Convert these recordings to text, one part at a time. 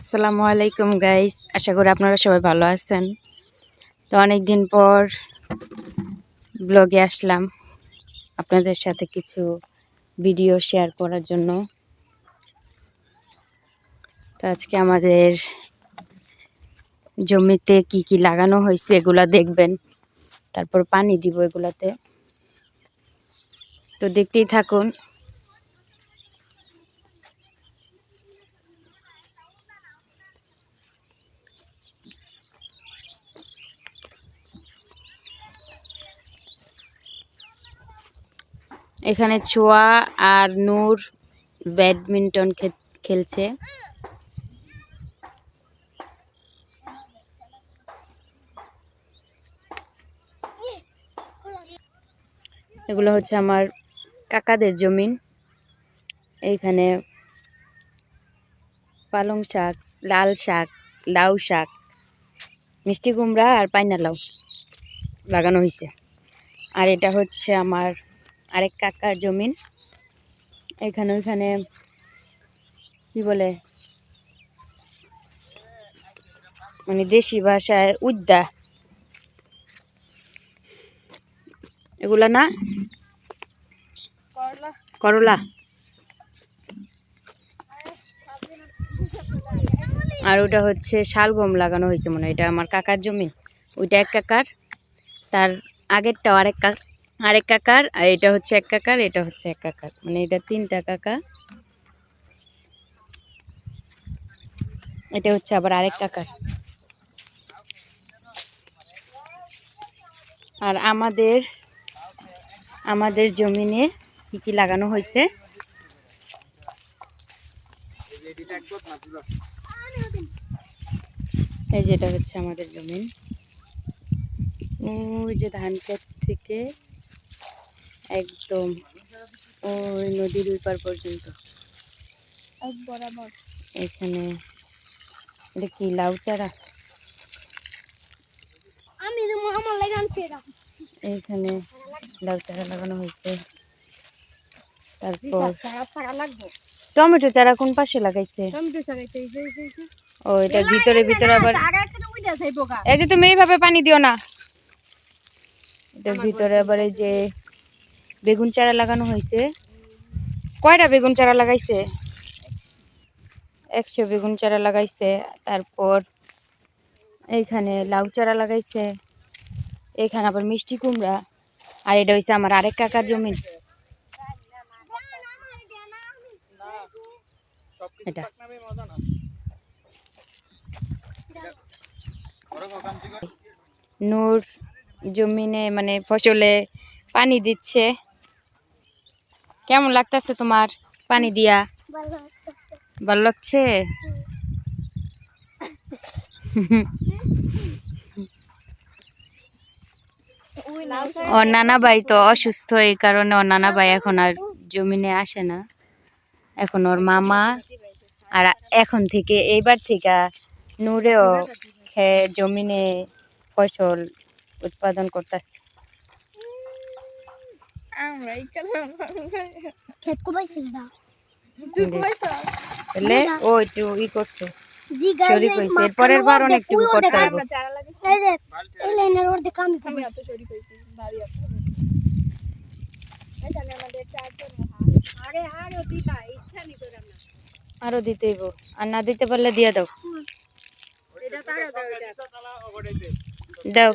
আসসালামু আলাইকুম গাইস আশা করি আপনারা সবাই ভালো আছেন। তো অনেক দিন পর ব্লগে আসলাম আপনাদের সাথে কিছু ভিডিও শেয়ার করার জন্য। তো আজকে আমাদের জমিতে কি কি লাগানো হয়েছে এগুলা দেখবেন। তারপর পানি দিব এগুলাতে। তো দেখতেই থাকুন এখানে ছোয়া আর নূর ব্যাডমিন্টন খেলছে। এগুলো হচ্ছে আমার কাকাদের জমিন। এইখানে পালং শাক, লাল শাক, লাউ শাক, মিষ্টি কুমড়া আর পাইনা লাউ লাগানো হয়েছে আর এটা হচ্ছে আমার আরেক কাকার জমিন। এখানে ওইখানে কি বলে? মানে দেশি ভাষায় উদ্যা এগুলা না? করলা। আর ওটা হচ্ছে শালগম লাগানো হয়েছে মনে হয়। এটা আমার কাকার জমি। ওইটা এক কাকার। তার আগেরটাও আরেক কাক আরেক কাকার, আর এটা হচ্ছে এক কাকার, এটা হচ্ছে এক কাকার। মানে এটা তিনটা কাকা। এটা হচ্ছে আবার আরেক কাকার। আর আমাদের আমাদের জমিনে কি কি লাগানো হয়েছে? এই যেটা হচ্ছে আমাদের জমিন। ওই যে ধান ক্ষেত থেকে একদম ওই নদীর ওই পার পর্যন্ত বরাবর। এখানে এটা কি লাউ চারা? আমি তো আমার লাগে আনছি এইখানে লাউ চারা লাগানো হয়েছে। তারপর টমেটো চারা কোন পাশে লাগাইছে? ও এটা ভিতরে ভিতরে আবার এই যে তুমি এইভাবে পানি দিও না। এটার ভিতরে আবার এই যে বেগুন চারা লাগানো হয়েছে। কয়টা বেগুন চারা লাগাইছে? একশো বেগুন চারা লাগাইছে, তারপর এইখানে লাউ চারা লাগাইছে, এখানে আবার মিষ্টি কুমড়া, আর এটা হয়েছে আমার আরেক কাকার এটা। নূর জমিনে মানে ফসলে পানি দিচ্ছে। কেমন লাগতেছে তোমার পানি দিয়া? ভালো লাগছে? ওর নানা ভাই তো অসুস্থ, এই কারণে ওর নানা ভাই এখন আর জমিনে আসে না। এখন ওর মামা আর এখন থেকে, এইবার থেকে নূরেও জমিনে ফসল উৎপাদন করতেছে। আমরা এখানে খেত কোবাইছে না তুই দে। কোবাইছ তাহলে ও একটু ই করছে। জি শরীর হয়েছে এরপরের বার অনেক একটু করতে হবে এই যে এই লাইনের ওর কাম আমি এত শরীর হইছি ভারী এত এখানে আমাদের চারজন আরে আরে দিবা ইচ্ছা নি করে আমরা। আরও দিতে আর না দিতে পারলে দিয়ে দাও। এটা তারা দাও দাও।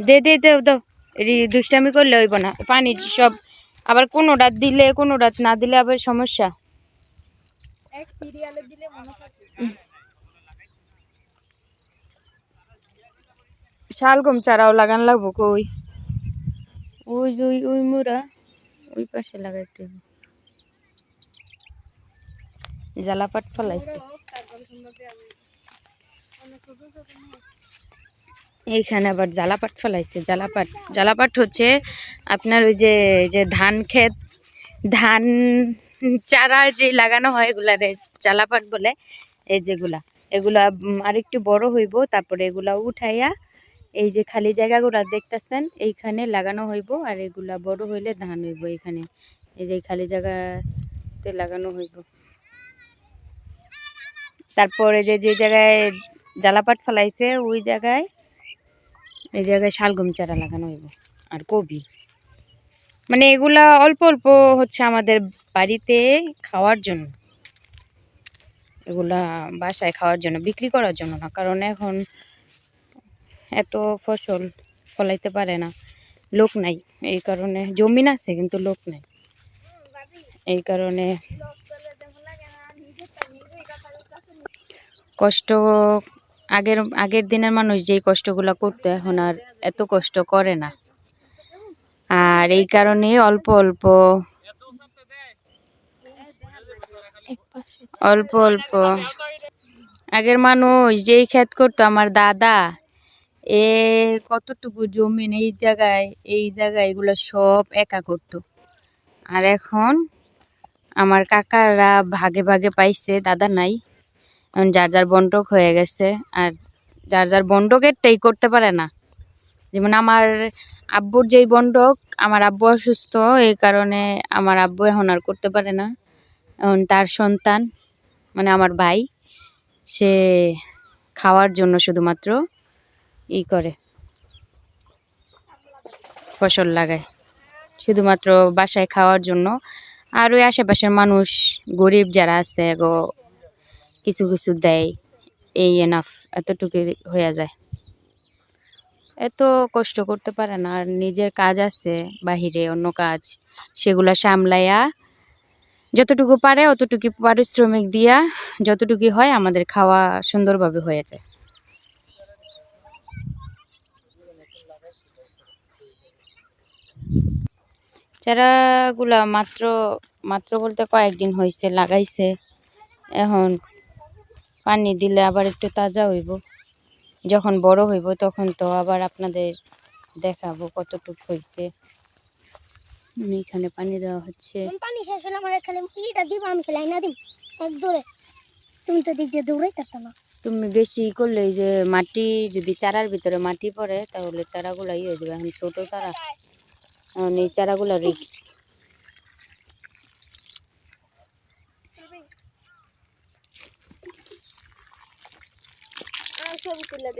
দে দে দাও দাও দুষ্টামি করলে হইব না। পানি সব আবার কোনোটা দিলে কোনোটা না দিলে আবার সমস্যা। এক সিরিয়ালে দিলে থাকে শালগম চারাও লাগান লাগবো কই? ওই ওই ওই মোরা ওই পাশে লাগাইতে হবে। জ্বালাপাট ফলাইছে। এইখানে আবার জ্বালাপাট ফেলাইছে। জ্বালাপাট জ্বালাপাট হচ্ছে আপনার ওই যে যে ধান ক্ষেত, ধান চারা যে লাগানো হয় এগুলারে জ্বালাপাট বলে, এই যেগুলা। এগুলা আরেকটু বড় হইব, তারপরে এগুলা উঠাইয়া এই যে খালি জায়গাগুলা দেখতেছেন, এইখানে লাগানো হইব আর এগুলা বড় হইলে ধান হইব এখানে। এই যে খালি জায়গাতে লাগানো হইব। তারপরে যে যে জায়গায় জ্বালাপাট ফেলাইছে, ওই জায়গায় এই জায়গায় শালগম চারা লাগানো হইব আর কবি। মানে এগুলা অল্প অল্প হচ্ছে আমাদের বাড়িতে খাওয়ার জন্য। এগুলা বাসায় খাওয়ার জন্য, বিক্রি করার জন্য না, কারণ এখন এত ফসল ফলাইতে পারে না। লোক নাই, এই কারণে জমিন আছে কিন্তু লোক নাই। এই কারণে কষ্ট আগের আগের দিনের মানুষ যেই কষ্টগুলো করতো, এখন আর এত কষ্ট করে না। আর এই কারণে অল্প অল্প অল্প অল্প আগের মানুষ যেই ক্ষেত করতো, আমার দাদা, এ কতটুকু জমিন এই জায়গায় এই জায়গায় এগুলো সব একা করতো। আর এখন আমার কাকারা ভাগে ভাগে পাইছে, দাদা নাই। যার যার বন্টক হয়ে গেছে আর যার যার বন্টকেরটাই করতে পারে না। যেমন আমার আব্বুর যেই বন্টক আমার আব্বু অসুস্থ, এই কারণে আমার আব্বু এখন আর করতে পারে না। এখন তার সন্তান মানে আমার ভাই, সে খাওয়ার জন্য শুধুমাত্র ই করে। ফসল লাগায়। শুধুমাত্র বাসায় খাওয়ার জন্য। আর ওই আশেপাশের মানুষ, গরিব যারা আছে, গো কিছু কিছু দেয়, এই এনাফ এতটুকু হয়ে যায়। এত কষ্ট করতে পারে না, আর নিজের কাজ আছে বাহিরে, অন্য কাজ, সেগুলা সামলাইয়া যতটুকু পারে, অতটুকু পারিশ্রমিক দিয়া যতটুকু হয়, আমাদের খাওয়া সুন্দরভাবে হয়ে যায়। চারাগুলা মাত্র মাত্র বলতে কয়েকদিন হয়েছে লাগাইছে। এখন পানি দিলে আবার একটু তাজা হইব। যখন বড় হইব তখন তো আবার আপনাদের দেখাবো কতটুকু হয়েছে এখানে পানি দেওয়া হচ্ছে। পানি শেষ হলে আমার এখানে ইটা দিব আমি খেলাই না দিব। এক দৌড়ে। তুমি তো দিক দিয়ে দৌড়াই পারতো না। তুমি বেশি করলে যে মাটি যদি চারার ভিতরে মাটি পড়ে তাহলে চারাগুলো ইয়ে হয়ে যাবে। এখন ছোটো চারা এখন এই চারাগুলো রিক্স তুলে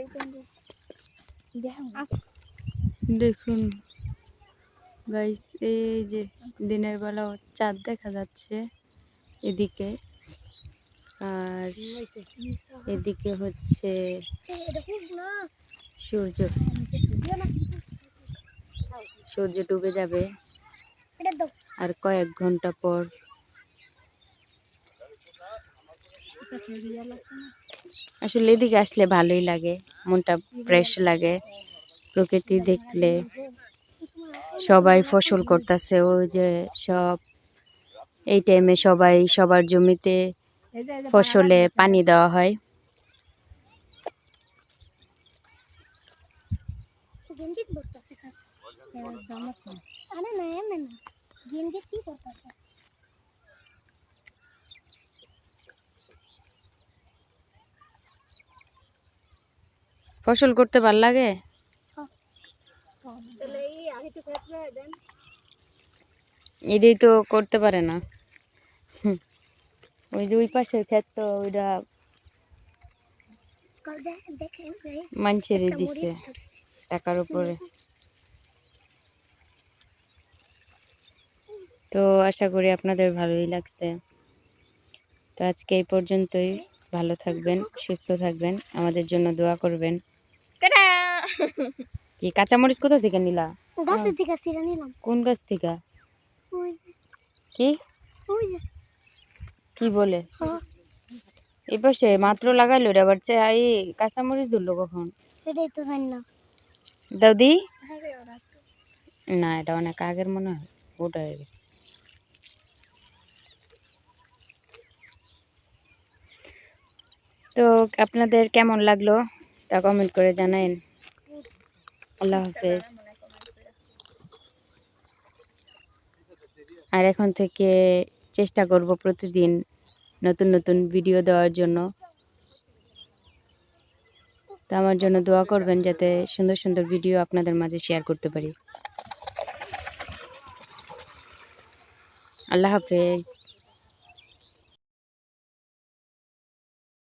দেখুন। গাইস এই যে দিনের বেলা চাঁদ দেখা যাচ্ছে এদিকে। আর এদিকে হচ্ছে সূর্য। সূর্য ডুবে যাবে। আর কয়েক ঘণ্টা পর আসলে এদিকে আসলে ভালোই লাগে, মনটা ফ্রেশ লাগে। প্রকৃতি দেখলে সবাই ফসল করতেছে, ওই যে সব, এই টাইমে সবাই সবার জমিতে ফসলে পানি দেওয়া হয়। খা আরে না, এমন গেঞ্জিত কি করতেছে ফসল করতে ভালো লাগে? এটাই তো করতে পারে না। ওই যে ওই পাশের ক্ষেত তো ওইটা মানুষের দিছে টাকার উপরে। তো আশা করি আপনাদের ভালোই লাগছে। তো আজকে এই পর্যন্তই। ভালো থাকবেন সুস্থ থাকবেন আমাদের জন্য দোয়া করবেন। কি কাঁচামরিচ কোথা থেকে নিলা? গাছের থেকে ছিঁড়ে নিলাম। কোন গাছ থেকে? কি? কি বলে? হ্যাঁ, এই পাশে মাত্র লাগাইলো রে আবার চা- এই কাঁচামরিচ ধরলো কখন? এটাই তো জানি না। দাদি না এটা অনেক আগের মনে হয় ওটা হয়ে গেছে। তো আপনাদের কেমন লাগল? তা কমেন্ট করে জানাইন আল্লাহ হাফেজ। আর এখন থেকে চেষ্টা করব প্রতিদিন নতুন নতুন ভিডিও দেওয়ার জন্য। তো আমার জন্য দোয়া করবেন যাতে সুন্দর সুন্দর ভিডিও আপনাদের মাঝে শেয়ার করতে পারি। আল্লাহ হাফেজ।